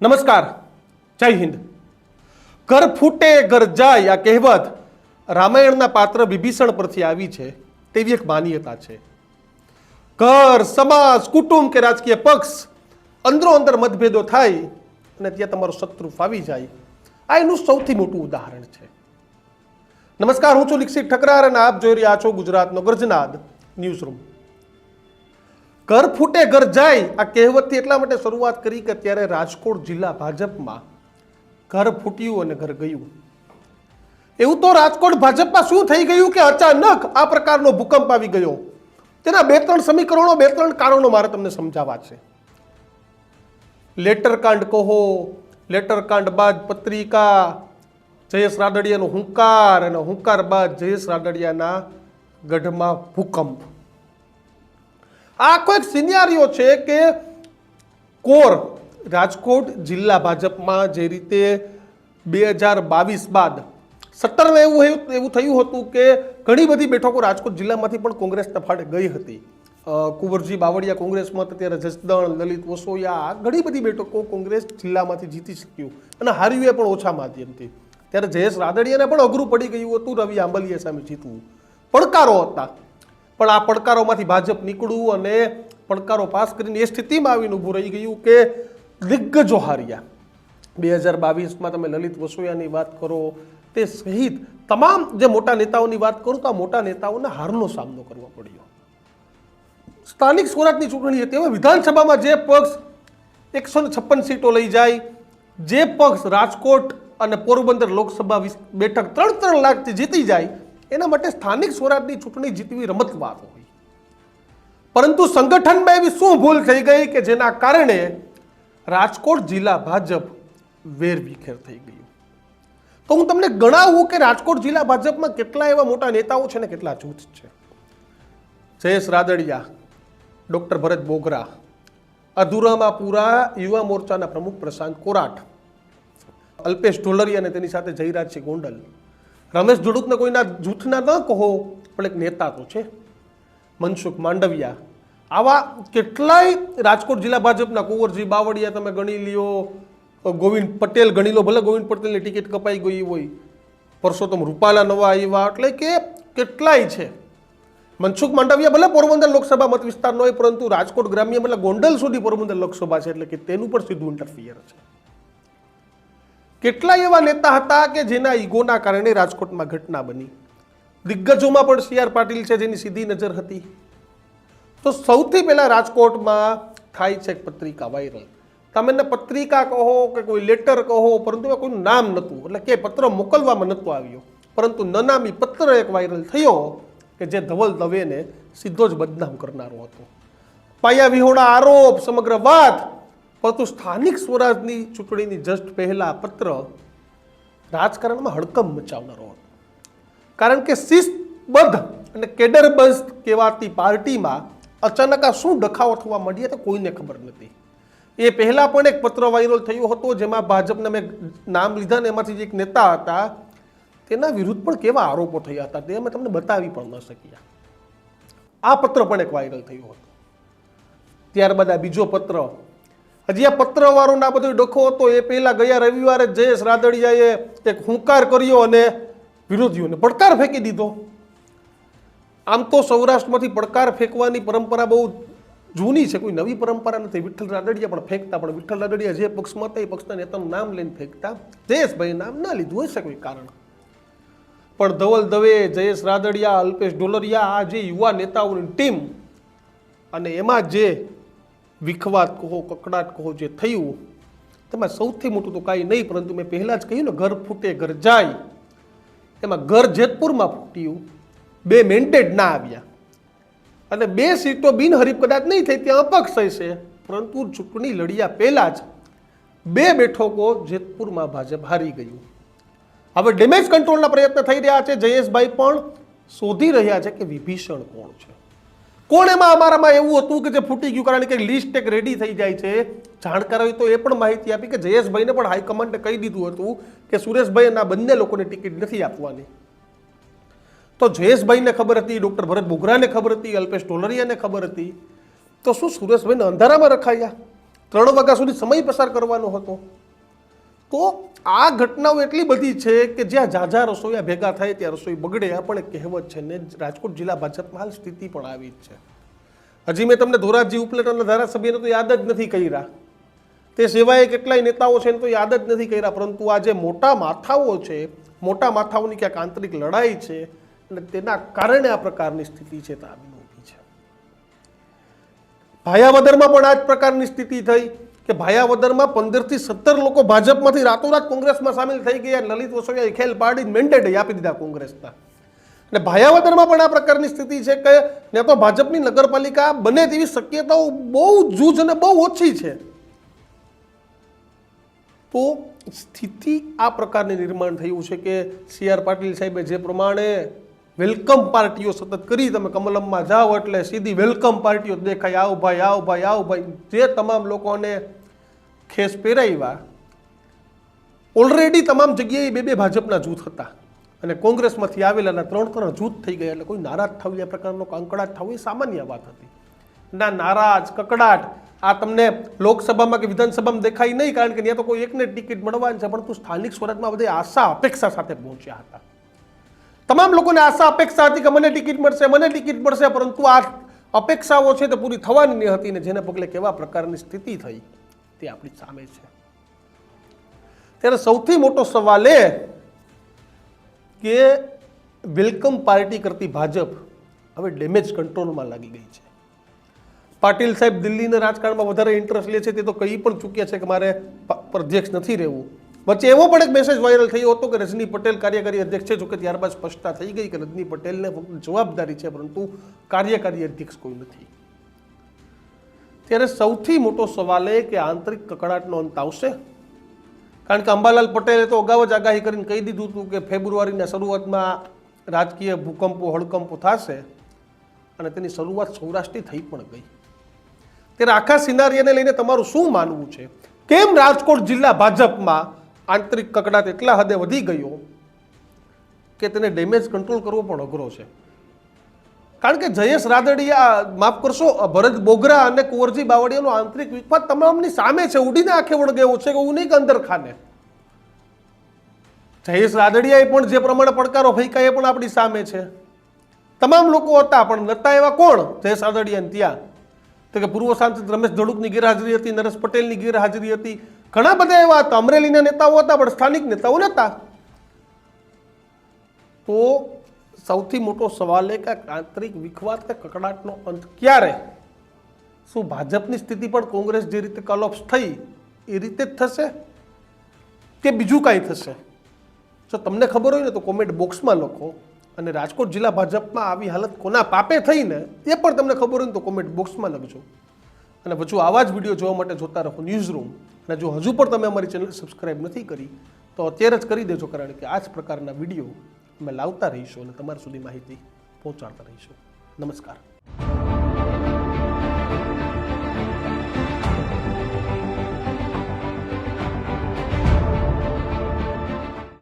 નમસ્કાર, જય હિન્દ. ઘર ફૂટે, ઘર જાય, આ કહેવત રામાયણના પાત્ર વિભીષણ પરથી આવી છે તેવી એક માન્યતા છે. ઘર, સમાજ, કુટુંબ કે રાજકીય પક્ષ અંદરો અંદર મતભેદો થાય અને ત્યાં તમારો શત્રુ ફાવી જાય, આ એનું સૌથી મોટું ઉદાહરણ છે. નમસ્કાર, હું છું દીક્ષિત ઠકરાર અને આપ જોઈ રહ્યા છો ગુજરાતનો ગર્જનાદ ન્યૂઝ રૂમ ઘર ફૂટે, ઘર જાય, આ કહેવતથી એટલા માટે શરૂઆત કરી કે ત્યારે રાજકોટ જિલ્લા ભાજપમાં ઘર ફૂટ્યું અને ઘર ગયું. એવું તો રાજકોટ ભાજપમાં શું થઈ ગયું કે અચાનક આ પ્રકારનો ભૂકંપ આવી ગયો? તેના બે ત્રણ સમીકરણો, બે ત્રણ કારણો મારે તમને સમજાવવા છે. લેટર કાંડ કહો, લેટર કાંડ બાદ પત્રિકા, જયેશ રાદડિયાનો હુંકાર અને હુંકાર બાદ જયેશ રાદડિયાના ગઢમાં ભૂકંપ. આખો એક સિનિયારીઓ છે કે કોર રાજકોટ જિલ્લા ભાજપમાં જે રીતે બે હજાર બાવીસ બાદ સત્તરમાં એવું એવું થયું હતું કે ઘણી બધી બેઠકો રાજકોટ જિલ્લામાંથી પણ કોંગ્રેસના ફાળે ગઈ હતી. કુંવરજી બાવળિયા કોંગ્રેસમાં હતા ત્યારે જસદણ, લલિત વસોયા ઘણી બધી બેઠકો કોંગ્રેસ જિલ્લામાંથી જીતી શક્યું અને હાર્યું એ પણ ઓછા માધ્યમથી ત્યારે જયેશ રાદડિયાને પણ અઘરું પડી ગયું હતું, રવિ આંબલીએ સામે જીતવું. પડકારો હતા. પણ આ પડકારોમાંથી ભાજપ નીકળવું અને પડકારો પાસ કરીને એ સ્થિતિમાં આવીને ઊભું રહી ગયું કે દિગ્ગજો હાર્યા બે હજાર બાવીસમાં તમે લલિત વસોયાની વાત કરો, તે સહિત તમામ જે મોટા નેતાઓની વાત કરું તો આ મોટા નેતાઓને હારનો સામનો કરવો પડ્યો. સ્થાનિક સ્વરાજની ચૂંટણી હતી. હવે વિધાનસભામાં જે પક્ષ એકસો ને છપ્પન સીટો લઈ જાય, જે પક્ષ રાજકોટ અને પોરબંદર લોકસભા બેઠક ત્રણ ત્રણ લાખથી જીતી જાય એના માટે સ્થાનિક સ્વરાજની ચૂંટણી જીતવી રમત વાત હોય. પરંતુ સંગઠનમાં એવી શું ભૂલ થઈ ગઈ કે જેના કારણે રાજકોટ જિલ્લા ભાજપ વેરવિખેર થઈ ગયું? તો હું તમને ગણાવું કે રાજકોટ જિલ્લા ભાજપમાં કેટલા એવા મોટા નેતાઓ છે ને કેટલા જૂથ છે? જયેશ રાદડિયા, ડૉક્ટર ભરત બોગરા, અધુરામાપુરા પૂરા યુવા મોરચાના પ્રમુખ પ્રશાંત કોરાટ, અલ્પેશ ઢોલરિયા અને તેની સાથે જયરાજ સિંહ ગોંડલ. રમેશ ધુડુકને કોઈના જૂથના ન કહો, પણ એક નેતા તો છે. મનસુખ માંડવિયા. આવા કેટલાય રાજકોટ જિલ્લા ભાજપના કુંવરજી બાવળિયા તમે ગણી લ્યો ગોવિંદ પટેલ ગણી લો, ભલે ગોવિંદ પટેલની ટિકિટ કપાઈ ગઈ હોય. પરસોત્તમ રૂપાલા નવા આવ્યા, એટલે કે કેટલાય છે. મનસુખ માંડવિયા ભલે પોરબંદર લોકસભા મત વિસ્તારનો હોય, પરંતુ રાજકોટ ગ્રામ્ય એટલે ગોંડલ સુધી પોરબંદર લોકસભા છે, એટલે કે તેનું પણ સીધું ઇન્ટરફિયર છે. કેટલાય એવા નેતા હતા કે જેના ઈગોના કારણે રાજકોટમાં ઘટના બની? દિગ્ગજોમાં પણ સી આર પાટીલ છે જેની સીધી નજર હતી. તો સૌથી પહેલા રાજકોટમાં થાય છે પત્રિકા વાયરલ. તમે પત્રિકા કહો કે કોઈ લેટર કહો, પરંતુ એમાં કોઈ નામ નહોતું. એટલે કે પત્ર મોકલવામાં નહોતો આવ્યો. પરંતુ નનામી પત્ર એક વાયરલ થયો કે જે ધવલ દવેને સીધો જ બદનામ કરનારો હતો. પાયા વિહોણા આરોપ, સમગ્ર વાત પરંતુ સ્થાનિક સ્વરાજની ચૂંટણીની જસ્ટ પહેલા પત્ર રાજકારણમાં હડકંપ મચાવનારો હતો. કારણ કે શિસ્તબદ્ધ અને કેડરબંધ કહેવાતી પાર્ટીમાં અચાનક આ શું ડખાવો થવા માંડ્યા તો કોઈને ખબર નથી. એ પહેલાં પણ એક પત્ર વાયરલ થયો હતો જેમાં ભાજપના મેં નામ લીધા ને એમાંથી જે એક નેતા હતા તેના વિરુદ્ધ પણ કેવા આરોપો થયા હતા તે અમે તમને બતાવી પણ ન શક્યા. આ પત્ર પણ એક વાયરલ થયો હતો. ત્યારબાદ આ બીજો પત્ર હજી આ પત્રવાળો ના બધો ડખો હતો, એ પહેલા ગયા રવિવારે જયેશ રાદડિયાએ એક હુંકાર કર્યો અને વિરોધીઓને પડકાર ફેંકી દીધો. આમ તો સૌરાષ્ટ્રમાંથી પડકાર ફેંકવાની પરંપરા બહુ જૂની છે, કોઈ નવી પરંપરા નથી. વિઠ્ઠલ રાદડિયા પણ ફેંકતા, પણ વિઠ્ઠલ રાદડિયા જે પક્ષમાં હતા, એ પક્ષના નેતાનું નામ લઈને ફેંકતા. જયેશભાઈ નામ ના લીધું હશે કોઈ કારણ? પણ ધવલ દવે, જયેશ રાદડિયા, અલ્પેશ ડોલરિયા આ જે યુવા નેતાઓની ટીમ અને એમાં જે વિખવાદ કહો, કકડાટ કહો, જે થયું, તેમાં સૌથી મોટું તો કાંઈ નહીં, પરંતુ મેં પહેલાં જ કહ્યું ને, ઘર ફૂટે, ઘર જાય. એમાં ઘર જેતપુરમાં ફૂટ્યું, બે મેન્ટેડ ના આવ્યા. અને બે સીટો બિનહરીફ કદાચ નહીં થઈ, ત્યાં અપક્ષ થશે પરંતુ ચૂંટણી લડ્યા પહેલાં જ બે બેઠકો જેતપુરમાં ભાજપ હારી ગયું. હવે ડેમેજ કંટ્રોલના પ્રયત્ન થઈ રહ્યા છે. જયેશભાઈ પણ શોધી રહ્યા છે કે વિભીષણ કોણ છે. કોણ એમાં અમારામાં એવું હતું કે જે ફૂટી ગયું, કારણ કે લિસ્ટ એક રેડી થઈ જાય છે. જાણકારોએ તો એ પણ માહિતી આપી કે જયેશભાઈને પણ હાઈકમાન્ડે કહી દીધું હતું કે સુરેશભાઈ અને બંને લોકોને ટિકિટ નથી આપવાની. તો જયેશભાઈને ખબર હતી ડૉક્ટર ભરત બોગરાને ખબર હતી, અલ્પેશ ટોલરિયાને ખબર હતી. તો શું સુરેશભાઈને અંધારામાં રખાયા? ત્રણ વાગ્યા સુધી સમય પસાર કરવાનો હતો. તો આ ઘટનાઓ એટલી બધી છે કે જ્યાં ઝાઝા રસોઈયા ભેગા થાય ત્યાં રસોઈ બગડે, આ પણ એક કહેવત છે ને, રાજકોટ જિલ્લા ભાજપમાં હાલ સ્થિતિ પણ આવી જ છે. હજી મેં તમને ધોરાજી ઉપલેટાના ધારાસભ્યને તો યાદ જ નથી કર્યા. તે સિવાય કેટલાય નેતાઓ છે એને તો યાદ જ નથી કર્યા, પરંતુ આ જે મોટા માથાઓ છે, મોટા માથાઓની ક્યાંક આંતરિક લડાઈ છે, અને તેના કારણે આ પ્રકારની સ્થિતિ છે, તે ઊભી છે. ભાયાવદરમાં પણ આ જ પ્રકારની સ્થિતિ થઈ. કે ભાયાવદરમાં પંદરથી સત્તર લોકો ભાજપમાંથી રાતોરાત કોંગ્રેસમાં સામેલ થઈ ગયા. લલિત વસોયાએ ખેલ પાડી મેન્ડેટ આપી દીધા કોંગ્રેસના. અને ભાયાવદરમાં પણ આ પ્રકારની સ્થિતિ છે કે ને તો ભાજપની નગરપાલિકા બને તેવી શક્યતાઓ બહુ જૂજ અને બહુ ઓછી છે. તો સ્થિતિ આ પ્રકારની નિર્માણ થયું છે કે સી આર પાટીલ સાહેબે જે પ્રમાણે વેલકમ પાર્ટીઓ સતત કરી તમે કમલમમાં જાઓ એટલે સીધી વેલકમ પાર્ટીઓ દેખાય. આવ ભાઈ આવ ભાઈ આવ ભાઈ. જે તમામ લોકોને ખેસ પહેરાવ્યા ઓલરેડી તમામ જગ્યાએ બે બે ભાજપના જૂથ હતા. અને કોંગ્રેસમાંથી આવેલાના ત્રણ ત્રણ જૂથ થઈ ગયા એટલે કોઈ નારાજ થવું, એ પ્રકારનો કંકડાટ થવું, એ સામાન્ય વાત હતી. ના નારાજ, કકડાટ, આ તમને લોકસભામાં કે વિધાનસભામાં દેખાય નહીં, કારણ કે ત્યાં તો કોઈ એકને ટિકિટ મળવાની છે, પરંતુ સ્થાનિક સ્વરાજમાં બધે આશા, અપેક્ષા સાથે પહોંચ્યા હતા. તમામ લોકોને આશા, અપેક્ષા હતી કે મને ટિકિટ મળશે, મને ટિકિટ મળશે, પરંતુ આ અપેક્ષાઓ છે તે પૂરી થવાની નહીં હતી ને જેને પગલે કેવા પ્રકારની સ્થિતિ થઈ તે આપણી સામે છે. ત્યારે સૌથી મોટો સવાલ એ કે વેલકમ પાર્ટી કરતી ભાજપ હવે ડેમેજ કંટ્રોલમાં લાગી ગઈ છે. પાટીલ સાહેબ દિલ્હીના રાજકારણમાં વધારે ઇન્ટરેસ્ટ લે છે તે તો કહી પણ ચૂક્યા છે કે મારે અધ્યક્ષ નથી રહેવું. વચ્ચે એવો પણ એક મેસેજ વાયરલ થયો હતો કે રજની પટેલ કાર્યકારી અધ્યક્ષ છે જોકે ત્યારબાદ સ્પષ્ટતા થઈ ગઈ કે રજની પટેલને ફક્ત જવાબદારી છે, પરંતુ કાર્યકારી અધ્યક્ષ કોઈ નથી. ત્યારે સૌથી મોટો સવાલ એ કે આંતરિક કકડાટનો અંત આવશે? કારણ કે અંબાલાલ પટેલે તો અગાઉ જ આગાહી કરીને કહી દીધું હતું કે ફેબ્રુઆરીના શરૂઆતમાં રાજકીય ભૂકંપો, હડકંપો થશે અને તેની શરૂઆત સૌરાષ્ટ્રથી થઈ પણ ગઈ. ત્યારે આખા સિનારીને લઈને તમારું શું માનવું છે? કેમ રાજકોટ જિલ્લા ભાજપમાં આંતરિક કકડાટ એટલા હદે વધી ગયો કે તેને ડેમેજ કંટ્રોલ કરવો પણ અઘરો છે. કારણ કે જયેશ રાદડિયા માફ કરશો ભરત બોગરા અને કુંવરજી બાવળિયાનો આંતરિક વિખવાદ તમામની સામે છે. ઉડીને આંખે વળગેવો છે કે હું નહીં અંદર ખાને જયેશ રાદડિયાએ પણ જે પ્રમાણે પડકારો ફેંકાય એ પણ આપણી સામે છે. તમામ લોકો હતા, પણ નતા એવા કોણ? જયેશ રાદડિયાને ત્યાં. તો કે પૂર્વ સાંસદ રમેશ ધડુકની ગેરહાજરી હતી, નરેશ પટેલની ગેરહાજરી હતી ઘણા બધા એવા હતા અમરેલીના નેતાઓ હતા, પણ સ્થાનિક નેતાઓ નહોતા. તો સૌથી મોટો સવાલ એ કે આંતરિક વિખવાદ કે કકડાટનો અંત ક્યારે? શું ભાજપની સ્થિતિ પણ કોંગ્રેસ જે રીતે કલોપ્સ થઈ, એ રીતે જ થશે? કે બીજું કાંઈ થશે? જો તમને ખબર હોય ને તો કોમેન્ટ બોક્સમાં લખો. અને રાજકોટ જિલ્લા ભાજપમાં આવી હાલત કોના પાપે થઈને, એ પણ તમને ખબર હોય ને તો કોમેન્ટ બોક્સમાં લખજો. અને પછી આવા જ વીડિયો જોવા માટે જોતા રહો ન્યૂઝ રૂમ. અને જો હજુ પણ તમે અમારી ચેનલ સબસ્ક્રાઈબ નથી કરી, તો અત્યારે જ કરી દેજો, કારણ કે આ જ પ્રકારના વીડિયો અમે લાવતા રહીશું અને તમારા સુધી માહિતી પહોંચાડતા રહીશું. નમસ્કાર.